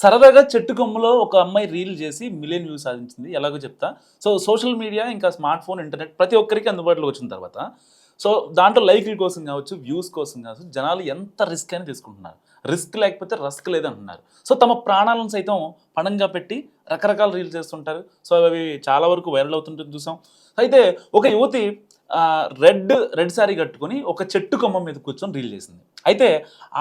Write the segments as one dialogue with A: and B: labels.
A: సరదాగా చెట్టు కొమ్మలో ఒక అమ్మాయి రీల్ చేసి మిలియన్ వ్యూస్ సాధించింది. ఎలాగో చెప్తా. సో సోషల్ మీడియా ఇంకా స్మార్ట్ ఫోన్ ఇంటర్నెట్ ప్రతి ఒక్కరికి అందుబాటులో వచ్చిన తర్వాత సో దాంట్లో లైక్ల కోసం కావచ్చు వ్యూస్ కోసం కావచ్చు జనాలు ఎంత రిస్క్ అని తీసుకుంటున్నారు. రిస్క్ లేకపోతే రస్క్ లేదంటున్నారు. సో తమ ప్రాణాలను సైతం పణంగా పెట్టి రకరకాల రీల్స్ చేస్తుంటారు. సో అవి చాలా వరకు వైరల్ అవుతుంటుంది చూసాం. అయితే ఒక యువతి రెడ్ రెడ్ శారీ కట్టుకొని ఒక చెట్టు కొమ్మ మీద కూర్చొని రీల్ చేసింది. అయితే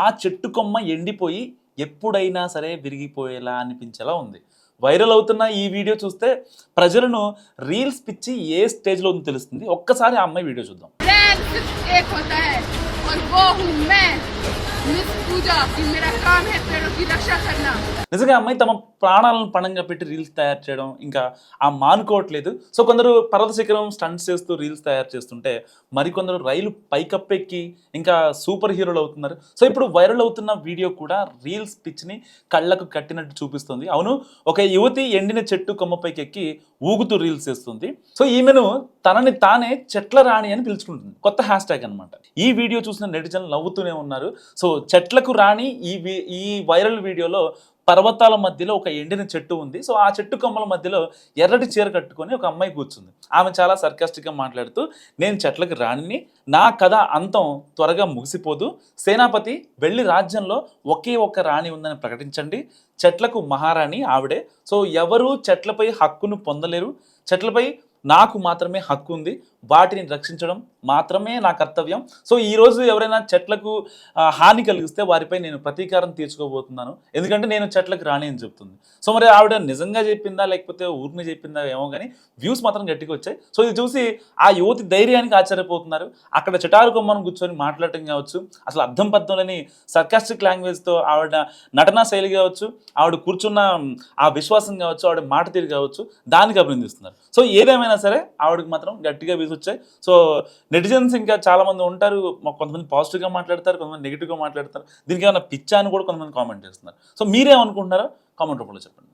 A: ఆ చెట్టు కొమ్మ ఎండిపోయి ఎప్పుడైనా సరే విరిగిపోయేలా అనిపించేలా ఉంది. వైరల్ అవుతున్న ఈ వీడియో చూస్తే ప్రజలను రీల్స్ పిచ్చి ఏ స్టేజ్లో ఉందో తెలుస్తుంది. ఒక్కసారి ఆ అమ్మాయి వీడియో చూద్దాం. నిజంగా అమ్మాయి తమ ప్రాణాలను పణంగా పెట్టి రీల్స్ తయారు చేయడం ఇంకా ఆ మానుకోవట్లేదు. సో కొందరు పర్వత శిఖరం స్టంట్స్ చేస్తూ రీల్స్ తయారు చేస్తుంటే మరికొందరు రైలు పైకప్పెక్కి ఇంకా సూపర్ హీరోలు అవుతున్నారు. సో ఇప్పుడు వైరల్ అవుతున్న వీడియో కూడా రీల్స్ పిచ్చిని కళ్ళకు కట్టినట్టు చూపిస్తుంది. అవును ఒక యువతి ఎండిన చెట్టు కొమ్మపైకి ఎక్కి ఊగుతూ రీల్స్ చేస్తుంది. సో ఈమెను తనని తానే చెట్ల రాణి అని పిలుచుకుంటుంది. కొత్త హ్యాష్ ట్యాగ్ అనమాట ఈ వీడియో చూసిన నెటిజన్లు నవ్వుతూనే ఉన్నారు. సో చెట్లకు రాణి ఈ ఈ వైరల్ వీడియోలో పర్వతాల మధ్యలో ఒక ఎండిన చెట్టు ఉంది. సో ఆ చెట్టు కొమ్మల మధ్యలో ఎర్రటి చీర కట్టుకొని ఒక అమ్మాయి కూర్చుంది. ఆమె చాలా సర్కాస్టిక్గా మాట్లాడుతూ నేను చెట్లకు రాణిని నా కథ అంతం త్వరగా ముగిసిపోదు. సేనాపతి వెళ్ళి రాజ్యంలో ఒకే ఒక్క రాణి ఉందని ప్రకటించండి. చెట్లకు మహారాణి ఆవిడే. సో ఎవరూ చెట్లపై హక్కును పొందలేరు. చెట్లపై నాకు మాత్రమే హక్కు ఉంది. వాటిని రక్షించడం మాత్రమే నా కర్తవ్యం. సో ఈ రోజు ఎవరైనా చెట్లకు హాని కలిగిస్తే వారిపై నేను ప్రతీకారం తీర్చుకోబోతున్నాను. ఎందుకంటే నేను చెట్లకు రాని అని చెప్తుంది. సో మరి ఆవిడ నిజంగా చెప్పిందా లేకపోతే ఊరిని చెప్పిందా ఏమో కానీ వ్యూస్ మాత్రం గట్టిగా వచ్చాయి. సో ఇది చూసి ఆ యువతి ధైర్యానికి ఆశ్చర్యపోతున్నారు. అక్కడ చిటారు కొమ్మను కూర్చొని మాట్లాడటం కావచ్చు. అసలు అర్థం పద్ధంలోని సర్కాస్టిక్ లాంగ్వేజ్తో ఆవిడ నటనా శైలి కావచ్చు ఆవిడ కూర్చున్న ఆ విశ్వాసం కావచ్చు ఆవిడ మాట తీరు కావచ్చు దానికి అభినందిస్తున్నారు. సో ఏదేమైనా సరే ఆవిడకి మాత్రం గట్టిగా వ్యూస్ వచ్చాయి. సో నెటిజన్స్ ఇంకా చాలా మంది ఉంటారు కొంతమంది పాజిటివ్గా మాట్లాడతారు కొంతమంది నెగిటివ్గా మాట్లాడతారు. దీనికి ఏమైనా పిచ్చా అని కూడా కొంతమంది కామెంట్ చేస్తున్నారు. సో మీరేమనుకుంటున్నారో? కామెంట్ రూపంలో చెప్పండి.